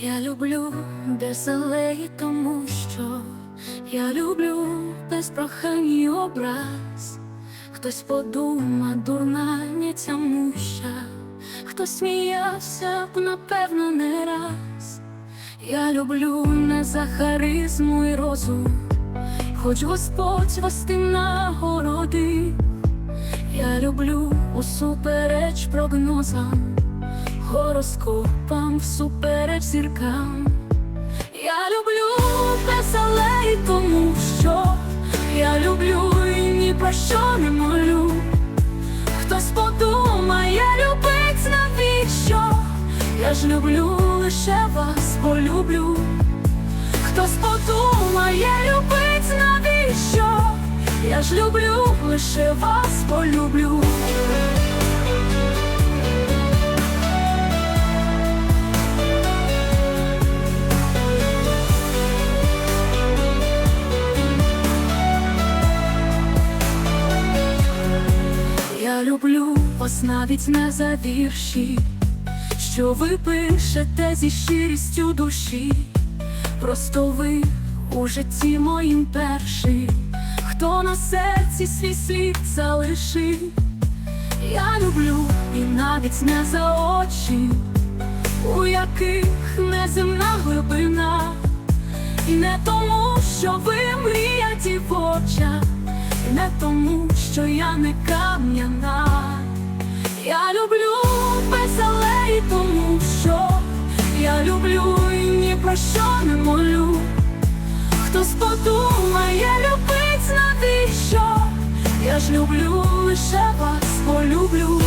Я люблю алеї, тому що я люблю без прохань і образ. Хтось подума, дурна не ця муща, хтось сміявся б, напевно, не раз. Я люблю не за харизму і розум, хоч Господь вас нагороди. Я люблю усупереч прогнозам, гороскопам, всупереч зіркам. Я люблю алеї, тому що я люблю і ні про що не молю. Хтось подумає, любить навіщо? Я ж люблю лише вас, полюблю. Хтось подумає, любить навіщо? Я ж люблю лише вас, полюблю. Люблю вас навіть не за вірші, що ви пишете зі щирістю душі. Просто ви у житті моїм перший, хто на серці свій слід залишив. Я люблю і навіть не за очі, у яких неземна глибина, і не тому, що ви що я не кам'яна. Я люблю без алеї, тому що я люблю і ні про що не молю. Хтось подумає, любить навіщо? Я ж люблю лише вас, полюблю.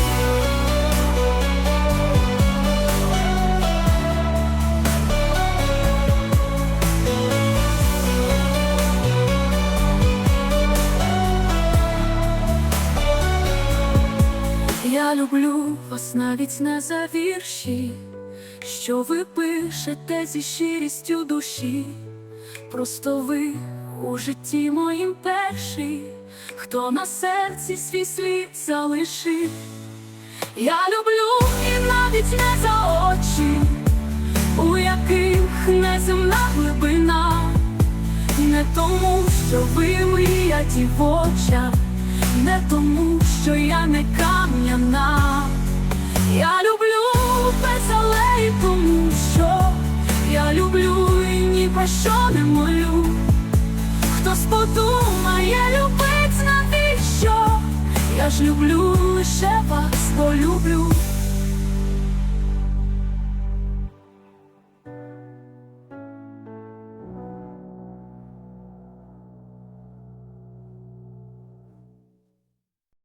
Люблю вас навіть не за вірші, що ви пишете зі щирістю душі. Просто ви у житті моїм перший, хто на серці свій слід залишив. Я люблю і навіть не за очі, у яких неземна глибина, не тому, що ви мрія дівоча, не тому, що я не кам'яна. Я люблю без алеї, тому що я люблю і ні про що не молю. Хтось подумає, любить навіщо? Я ж люблю лише вас, полюблю.